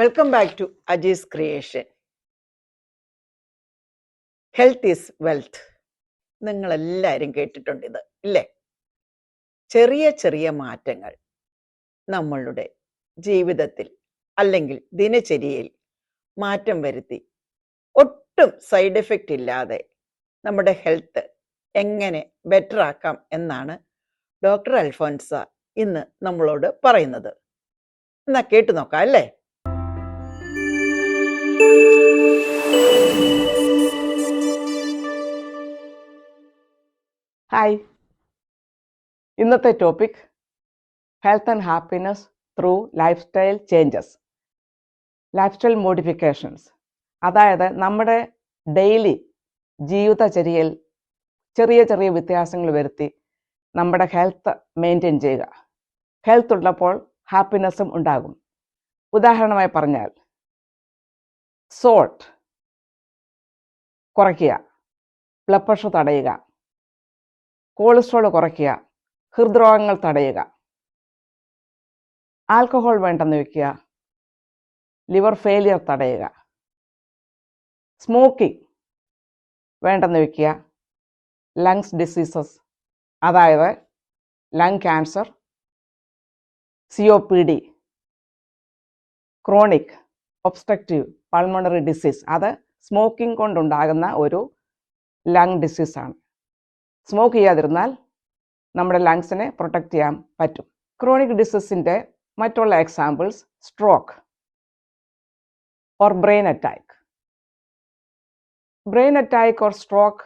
Welcome back to Aji's creation health is wealth നിങ്ങളെല്ലാവരും കേട്ടിട്ടുണ്ട് ഇത് ഇല്ലേ? ചെറിയ ചെറിയ മാറ്റങ്ങൾ നമ്മളുടെ ജീവിതത്തിൽ അല്ലെങ്കിൽ ദിനചര്യയിൽ മാറ്റം വരുത്തി. ഒട്ടും സൈഡ് എഫക്റ്റ് ഇല്ലാതെ നമ്മുടെ ഹെൽത്ത് എങ്ങനെ ബെറ്റർ ആക്കാം എന്നാണ് ഡോക്ടർ അൽഫോൻസ ഇന്ന് നമ്മളോട് പറയുന്നത്. എന്നാ കേട്ടു നോക്കാം അല്ലേ? ഹായ്. ഇന്നത്തെ topic health and happiness through lifestyle changes lifestyle modifications അതായത് നമ്മുടെ ഡെയിലി ജീവിതചര്യയിൽ ചെറിയ ചെറിയ വ്യത്യാസങ്ങൾ വരുത്തി നമ്മുടെ ഹെൽത്ത് മെയിന്റെയിൻ ചെയ്യുക. ഹെൽത്ത് ഉള്ളപ്പോൾ ഹാപ്പിനെസ്സും ഉണ്ടാകും. ഉദാഹരണമായി പറഞ്ഞാൽ സോൾട്ട് കുറയ്ക്കുക ബ്ലഡ് പ്രഷർ തടയുക കൊളസ്ട്രോൾ കുറയ്ക്കുക ഹൃദ്രോഗങ്ങൾ തടയുക ആൽക്കഹോൾ വേണ്ടെന്ന് വയ്ക്കുക ലിവർ ഫെയിലിയർ തടയുക സ്മോക്കിംഗ് വേണ്ടെന്ന് വയ്ക്കുക ലങ്സ് ഡിസീസസ് അതായത് lung cancer C O P D chronic obstructive pulmonary disease അത് സ്മോക്കിംഗ് കൊണ്ടുണ്ടാകുന്ന ഒരു ലങ് ഡിസീസാണ് സ്മോക്ക് ചെയ്യാതിരുന്നാൽ നമ്മുടെ ലങ്സിനെ പ്രൊട്ടക്റ്റ് ചെയ്യാൻ പറ്റും. ക്രോണിക് ഡിസീസിന്റെ മറ്റുള്ള examples stroke or brain attack brain attack or stroke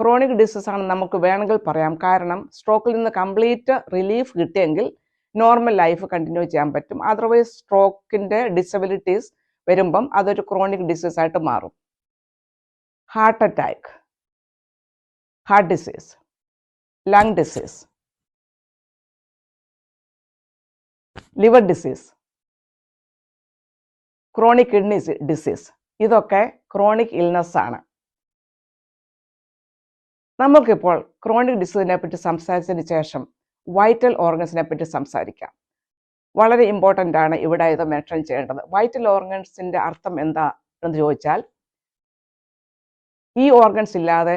chronic disease ആണ് നമുക്ക് വേണമെങ്കിൽ പറയാം. കാരണം സ്ട്രോക്കിൽ നിന്ന് കംപ്ലീറ്റ് റിലീഫ് കിട്ടിയെങ്കിൽ നോർമൽ ലൈഫ് കണ്ടിന്യൂ ചെയ്യാൻ പറ്റും. അതർവൈസ് സ്ട്രോക്കിന്റെ ഡിസബിലിറ്റീസ് വരുമ്പം അതൊരു ക്രോണിക് ഡിസീസ് ആയിട്ട് മാറും. Heart attack heart disease, lung disease, liver disease, chronic kidney disease ഇതൊക്കെ ക്രോണിക് ഇൽനെസ് ആണ്. നമുക്കിപ്പോൾ ക്രോണിക് ഡിസീസിനെ പറ്റി സംസാരിച്ചതിന് ശേഷം വൈറ്റൽ ഓർഗൻസിനെ പറ്റി സംസാരിക്കാം. വളരെ ഇമ്പോർട്ടന്റ് ആണ് ഇവിടെ ഇത് മെൻഷൻ ചെയ്യേണ്ടത്. വൈറ്റൽ ഓർഗൻസിന്റെ അർത്ഥം എന്താ എന്ന് ചോദിച്ചാൽ ഈ ഓർഗൻസ് ഇല്ലാതെ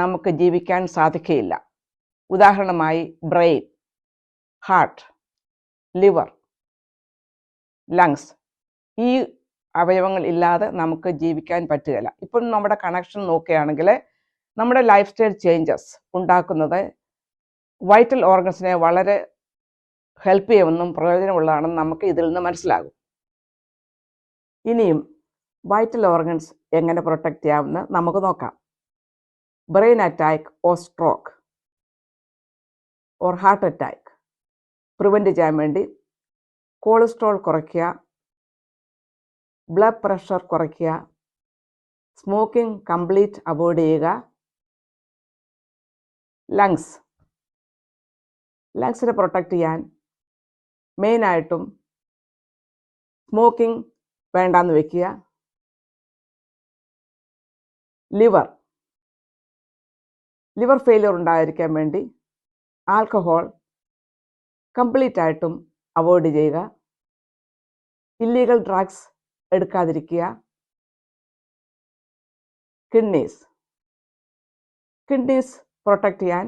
നമുക്ക് ജീവിക്കാൻ സാധിക്കുകയില്ല ഉദാഹരണമായി ബ്രെയിൻ ഹാർട്ട് ലിവർ ലങ്സ് ഈ അവയവങ്ങൾ ഇല്ലാതെ നമുക്ക് ജീവിക്കാൻ പറ്റുകയില്ല. ഇപ്പം നമ്മുടെ കണക്ഷൻ നോക്കുകയാണെങ്കിൽ നമ്മുടെ ലൈഫ് സ്റ്റൈൽ ചേഞ്ചസ് ഉണ്ടാക്കുന്നത് വൈറ്റൽ ഓർഗൻസിനെ വളരെ ഹെൽപ്പ് ചെയ്യുമെന്നും പ്രയോജനമുള്ളതാണെന്ന് നമുക്ക് ഇതിൽ നിന്ന് മനസ്സിലാകും. ഇനിയും വൈറ്റൽ ഓർഗൻസ് എങ്ങനെ പ്രൊട്ടക്റ്റ് ചെയ്യാമെന്ന് നമുക്ക് നോക്കാം. Brain attack or stroke or heart attack prevent ചെയ്യാൻ വേണ്ടി കൊളസ്ട്രോൾ കുറയ്ക്കുക ബ്ലഡ് പ്രഷർ കുറയ്ക്കുക സ്മോക്കിംഗ് കംപ്ലീറ്റ് അവോയ്ഡ് ചെയ്യുക ലങ്സ് ലങ്സിനെ പ്രൊട്ടക്റ്റ് ചെയ്യാൻ മെയിനായിട്ടും സ്മോക്കിംഗ് വേണ്ടാന്ന് വെക്കുക. ലിവർ ലിവർ ഫെയിലിയർ ഉണ്ടായിരിക്കാൻ വേണ്ടി ആൽക്കഹോൾ കംപ്ലീറ്റ് ആയിട്ടും അവോയ്ഡ് ചെയ്യുക. ഇല്ലീഗൽ ഡ്രഗ്സ് എടുക്കാതിരിക്കുക. കിഡ്നീസ്. കിഡ്നീസ് പ്രൊട്ടക്റ്റ് ചെയ്യാൻ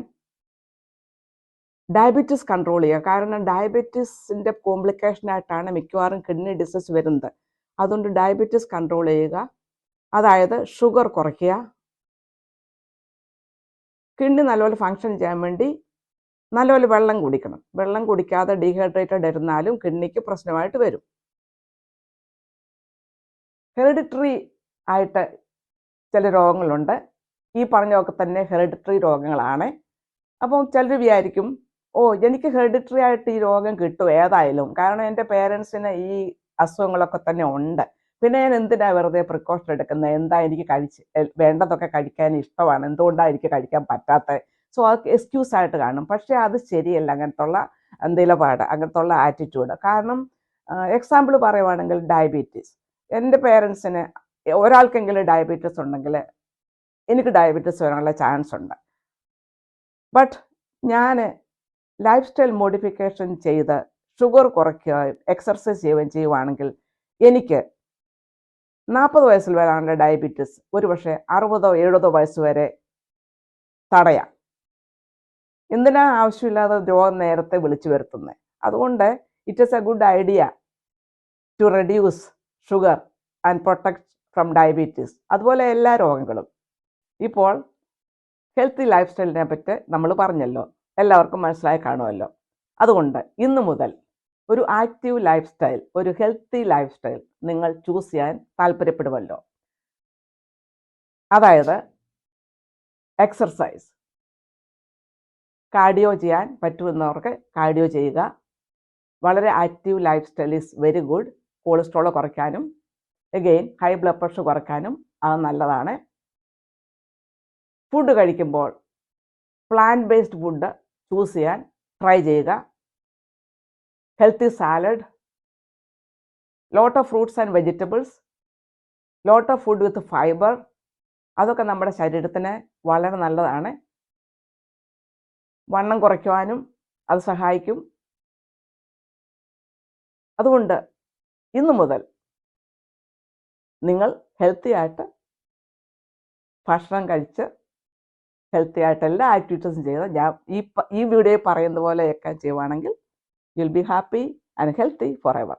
ഡയബറ്റീസ് കൺട്രോൾ ചെയ്യുക. കാരണം ഡയബറ്റീസിന്റെ കോംപ്ലിക്കേഷനായിട്ടാണ് മിക്കവാറും കിഡ്നി ഡിസീസ് വരുന്നത്. അതുകൊണ്ട് ഡയബറ്റീസ് കൺട്രോൾ ചെയ്യുക. അതായത് ഷുഗർ കുറയ്ക്കുക. കിഡ്നി നല്ലപോലെ ഫങ്ഷൻ ചെയ്യാൻ വേണ്ടി നല്ലപോലെ വെള്ളം കുടിക്കണം. വെള്ളം കുടിക്കാതെ ഡീഹൈഡ്രേറ്റഡ് ഇരുന്നാലും കിഡ്നിക്ക് പ്രശ്നമായിട്ട് വരും. ഹെറിഡിറ്ററി ആയിട്ട് ചില രോഗങ്ങളുണ്ട്. ഈ പറഞ്ഞതൊക്കെ തന്നെ ഹെറിഡിറ്ററി രോഗങ്ങളാണ്. അപ്പോൾ ചിലർ വിചാരിക്കും ഓ എനിക്ക് ഹെറിഡിറ്ററി ആയിട്ട് ഈ രോഗം കിട്ടും ഏതായാലും. കാരണം എന്റെ പേരൻസിന് ഈ അസുഖങ്ങളൊക്കെ തന്നെ ഉണ്ട്. പിന്നെ ഞാൻ എന്തിനാ വെറുതെ പ്രിക്കോഷൻ എടുക്കുന്നത്? എന്താ എനിക്ക് കഴിച്ച് വേണ്ടതൊക്കെ കഴിക്കാൻ ഇഷ്ടമാണ്. എന്തുകൊണ്ടാണ് എനിക്ക് കഴിക്കാൻ പറ്റാത്തത് സോ അത് എക്സ്ക്യൂസ് ആയിട്ട് കാണും. പക്ഷേ അത് ശരിയല്ല. അങ്ങനത്തുള്ള നിലപാട് അങ്ങനത്തുള്ള ആറ്റിറ്റ്യൂഡ് കാരണം എക്സാമ്പിൾ പറയുവാണെങ്കിൽ ഡയബറ്റീസ് എന്റെ പേരൻസിന് ഒരാൾക്കെങ്കിലും ഡയബറ്റീസ് ഉണ്ടെങ്കിൽ എനിക്ക് ഡയബറ്റീസ് വരാനുള്ള ചാൻസ് ഉണ്ട്. ബട്ട് ഞാൻ ലൈഫ് സ്റ്റൈൽ മോഡിഫിക്കേഷൻ ചെയ്ത് ഷുഗർ കുറയ്ക്കുകയും എക്സർസൈസ് ചെയ്യുകയും ചെയ്യുവാണെങ്കിൽ എനിക്ക് നാൽപ്പത് വയസ്സിൽ വരാനുള്ള ഡയബറ്റീസ് ഒരുപക്ഷെ അറുപതോ എഴുപതോ വയസ്സ് വരെ തടയാം. എന്തിനാ ആവശ്യമില്ലാതെ രോഗം നേരത്തെ വിളിച്ചു വരുത്തുന്നത് അതുകൊണ്ട് it is a good idea to reduce sugar and protect from diabetes അതുപോലെ എല്ലാ രോഗങ്ങളും. ഇപ്പോൾ ഹെൽത്തി ലൈഫ് സ്റ്റൈലിനെ പറ്റി നമ്മൾ പറഞ്ഞല്ലോ. എല്ലാവർക്കും മനസ്സിലായി കാണുമല്ലോ. അതുകൊണ്ട് ഇന്നു മുതൽ ഒരു ആക്റ്റീവ് ലൈഫ് സ്റ്റൈൽ ഒരു ഹെൽത്തി ലൈഫ് സ്റ്റൈൽ നിങ്ങൾ ചൂസ് ചെയ്യാൻ താല്പര്യപ്പെടുമല്ലോ. അതായത് എക്സർസൈസ് കാർഡിയോ ചെയ്യാൻ പറ്റുമെന്നവർക്ക് കാർഡിയോ ചെയ്യുക. വളരെ active lifestyle is very good cholesterol കുറയ്ക്കാനും എഗെയിൻ ഹൈ ബ്ലഡ് പ്രഷർ കുറയ്ക്കാനും അത് നല്ലതാണ്. ഫുഡ് കഴിക്കുമ്പോൾ പ്ലാന്റ് ബേസ്ഡ് ഫുഡ് ചൂസ് ചെയ്യാൻ ട്രൈ ചെയ്യുക. Healthy salad lot of fruits and vegetables lot of food with fibre അതൊക്കെ നമ്മുടെ ശരീരത്തിന് വളരെ നല്ലതാണ്. വണ്ണം കുറയ്ക്കുവാനും അത് സഹായിക്കും. അതുകൊണ്ട് ഇന്നു മുതൽ നിങ്ങൾ ഹെൽത്തി ആയിട്ട് ഭക്ഷണം കഴിച്ച് ഹെൽത്തി ആയിട്ട് എല്ലാ ആക്ടിവിറ്റീസും ചെയ്ത് ഞാൻ ഈ ഈ വീഡിയോ പറയുന്ന പോലെയൊക്കെ ചെയ്യുവാണെങ്കിൽ You'll be happy and healthy forever.